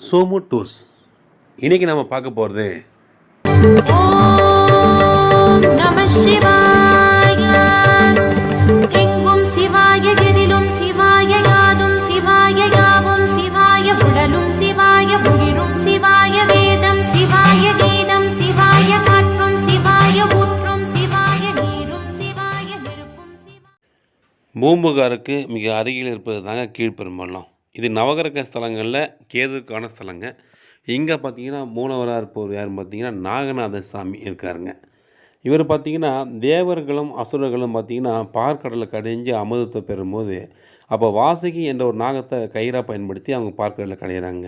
Somu two's. இன்றைக்கி நம்ம பார்க்க போகிறது பூம்புகாருக்கு மிக அருகில் இருப்பது தாங்க கீழ்பெரும்பள்ளம் இது நவகிரக ஸ்தலங்களில் கேதுக்கான ஸ்தலங்க. இங்கே பார்த்தீங்கன்னா மூலவராக இருப்பவர் யாருன்னு பார்த்தீங்கன்னா நாகநாத சாமி இருக்காருங்க. இவர் பார்த்தீங்கன்னா தேவர்களும் அசுரர்களும் பார்த்தீங்கன்னா பார்க்கடலை கடைஞ்சு அமுதத்தை பெறும்போது அப்போ வாசுகி என்ற ஒரு நாகத்தை கயிறாக பயன்படுத்தி அவங்க பார்க்கடலில் கடையிறாங்க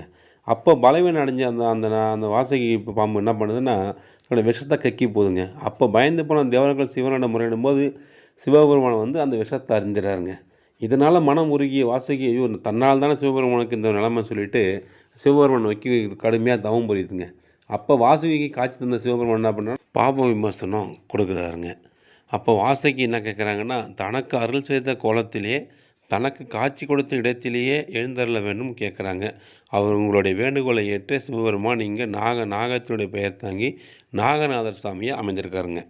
அப்போ பலவீனம் அடைஞ்ச அந்த அந்த அந்த வாசகி இப்போ பாம்பு என்ன பண்ணுதுன்னா தன்னோட விஷத்தை கக்கி போகுதுங்க அப்போ பயந்து போன தேவர்கள் சிவனோட முறையிடும் போது சிவபெருமான் வந்து அந்த விஷத்தை அறிஞ்சிடறாருங்க இதனால் மனம் உருகிய வாசுகி ஐயோ தன்னால் தானே சிவபெருமானுக்கு இந்த நிலைமை சொல்லிட்டு சிவபெருமான் நோக்கி கடுமையாக தவம் புரியுதுங்க. அப்போ வாசுகிக்கு காட்சி தந்த சிவபெருமான் என்ன பண்ணுறாரு பாப விமர்சனம் கொடுக்குறாருங்க. அப்போ வாசுகி என்ன கேட்குறாங்கன்னா தனக்கு அருள் செய்த கோலத்திலே தனக்கு காட்சி கொடுத்த இடத்திலேயே எழுந்தருள வேண்டும் கேட்குறாங்க அவர் உங்களுடைய வேண்டுகோளை ஏற்று சிவபெருமான் இங்கே நாக நாகத்தினுடைய பெயர் தாங்கி நாகநாதர் சாமியை அமைஞ்சிருக்காருங்க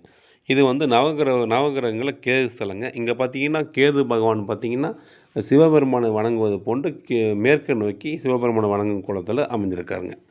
இது வந்து நவகிரக நவகிரகங்களில் கேது ஸ்தலங்க. இங்கே பார்த்தீங்கன்னா கேது பகவான் பார்த்தீங்கன்னா சிவபெருமானை வணங்குவது போன்று கே மேற்கு நோக்கி சிவபெருமானை வணங்கும் குளத்தில் அமைஞ்சிருக்காருங்க.